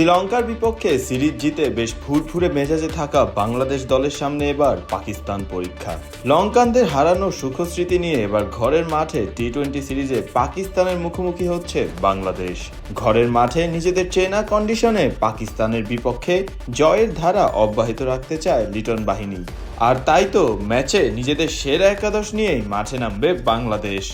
শ্রীলঙ্কার বিপক্ষে সিরিজ জিতে বেশ ফুরফুরে মেজাজে থাকা বাংলাদেশ দলের সামনে এবার পাকিস্তান পরীক্ষা। লঙ্কানদের হারানোর সুখস্মৃতি নিয়ে এবার ঘরের মাঠে টি টোয়েন্টি সিরিজে পাকিস্তানের মুখোমুখি হচ্ছে বাংলাদেশ। ঘরের মাঠে নিজেদের চেনা কন্ডিশনে পাকিস্তানের বিপক্ষে জয়ের ধারা অব্যাহত রাখতে চায় লিটন বাহিনী। আর তাই তো ম্যাচে নিজেদের সেরা একাদশ নিয়েই মাঠে নামবে বাংলাদেশ।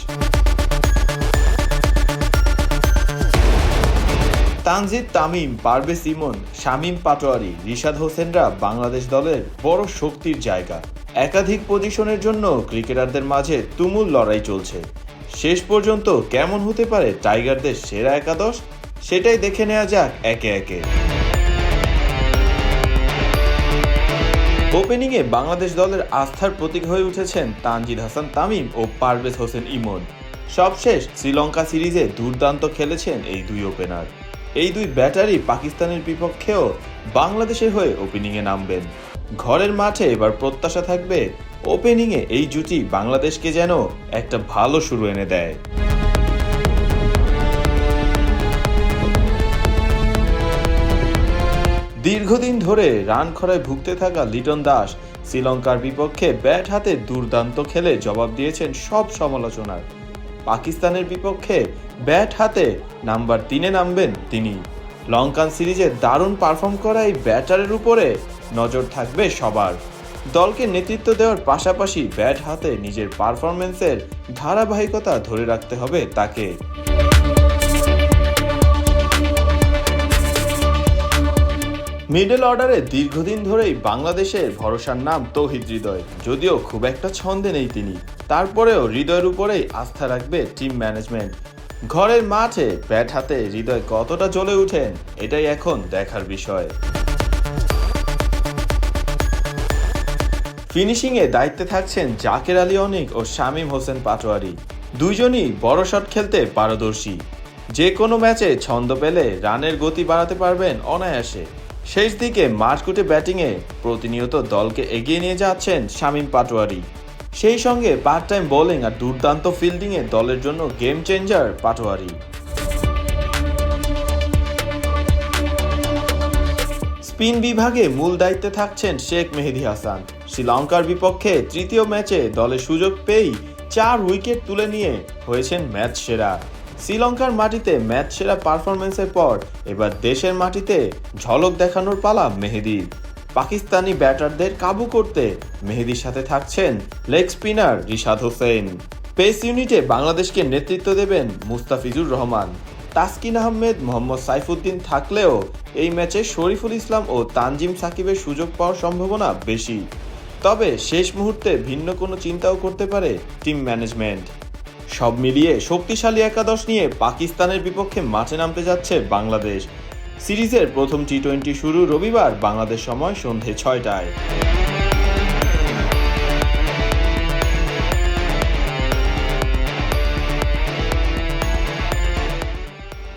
তানজিদ, তামিম, পারভেজ ইমন শামীম পাটোয়ারি রিশাদ হোসেনরা বাংলাদেশ দলের বড় শক্তির জায়গা। একাধিক পজিশনের জন্য ক্রিকেটারদের মাঝে তুমুল লড়াই চলছে। শেষ পর্যন্ত কেমন হতে পারে টাইগারদের সেরা একাদশ, সেটাই দেখে নেওয়া যাক একে একে। ওপেনিংয়ে বাংলাদেশ দলের আস্থার প্রতীক হয়ে উঠেছেন তানজিদ হাসান, তামিম ও পারভেজ হোসেন ইমন। সবশেষ শ্রীলঙ্কা সিরিজে দুর্দান্ত খেলেছেন এই দুই ওপেনার। এই দুই ব্যাটারি পাকিস্তানের বিপক্ষেও বাংলাদেশের হয়ে ওপেনিংয়ে নামবেন। ঘরের মাঠে এবার প্রত্যাশা থাকবে ওপেনিংয়ে এই জুটি বাংলাদেশকে যেন একটা ভালো শুরু এনে দেয়। দীর্ঘদিন ধরে রান খরায় ভুগতে থাকা লিটন দাস শ্রীলঙ্কার বিপক্ষে ব্যাট হাতে দুর্দান্ত খেলে জবাব দিয়েছেন সব সমালোচনার। পাকিস্তানের বিপক্ষে ব্যাট হাতে নাম্বার তিনে নামবেন তিনি। লঙ্কান সিরিজে দারুণ পারফর্ম করা এই ব্যাটারের উপরে নজর থাকবে সবার। দলকে নেতৃত্ব দেওয়ার পাশাপাশি ব্যাট হাতে নিজের পারফরমেন্সের ধারাবাহিকতা ধরে রাখতে হবে তাকে। মিডল অর্ডারে দীর্ঘদিন ধরেই বাংলাদেশের ভরসার নাম তৌহিদ হৃদয়। যদিও খুব একটা ছন্দে নেই তিনি। তারপরেও হৃদয়ের উপরেই আস্থা রাখবে টিম ম্যানেজমেন্ট। ঘরের মাঠে ব্যাট হাতে হৃদয় কতটা জ্বলে উঠেন, এটাই এখন দেখার বিষয়। ফিনিশিংয়ে দায়িত্বে থাকছেন জাকের আলী অনিক ও শামীম হোসেন পাটোয়ারি। দুইজনই বড় শট খেলতে পারদর্শী। যে কোনো ম্যাচে ছন্দ পেলে রানের গতি বাড়াতে পারবেন অনায়াসে। শেষ দিকে মাঠকুটে ব্যাটিংয়ে প্রতিনিয়ত দলকে এগিয়ে নিয়ে যাচ্ছেন শামীম পাটোয়ারি। সেই সঙ্গে পার্ট টাইম বোলিং আর দুর্দান্ত ফিল্ডিংয়ে দলের জন্য গেম চেঞ্জার পাটোয়ারি। স্পিন বিভাগে মূল দায়িত্বে থাকছেন শেখ মেহেদি হাসান। শ্রীলঙ্কার বিপক্ষে তৃতীয় ম্যাচে দলে সুযোগ পেয়েই চার উইকেট তুলে নিয়ে হয়েছেন ম্যাচ সেরা। শ্রীলঙ্কার মাটিতে ম্যাচ সেরা পারফরমেন্সের পর, এবার দেশের মাটিতে ঝলক দেখানোর পালা মেহেদির পাকিস্তানি ব্যাটারদের কাবু করতে মেহেদির সাথে থাকছেন leg spinner Rishad Hossain. Pace ইউনিটে বাংলাদেশকে নেতৃত্ব দেবেন মুস্তাফিজুর রহমান। তাসকিন আহমেদ, মোহাম্মদ সাইফুদ্দিন থাকলেও এই ম্যাচে শরীফুল ইসলাম ও তানজিম সাকিবের সুযোগ পাওয়ার সম্ভাবনা বেশি। তবে শেষ মুহূর্তে ভিন্ন কোনো চিন্তাও করতে পারে টিম ম্যানেজমেন্ট। সব মিলিয়ে শক্তিশালী একাদশ নিয়ে পাকিস্তানের বিপক্ষে মাঠে নামতে যাচ্ছে বাংলাদেশ। সিরিজের প্রথম টি টোয়েন্টি শুরু রবিবার বাংলাদেশ সময় সন্ধে ছয়টায়।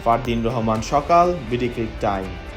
ফারদিন রহমান সকাল, বিডি ক্রিক টাইম।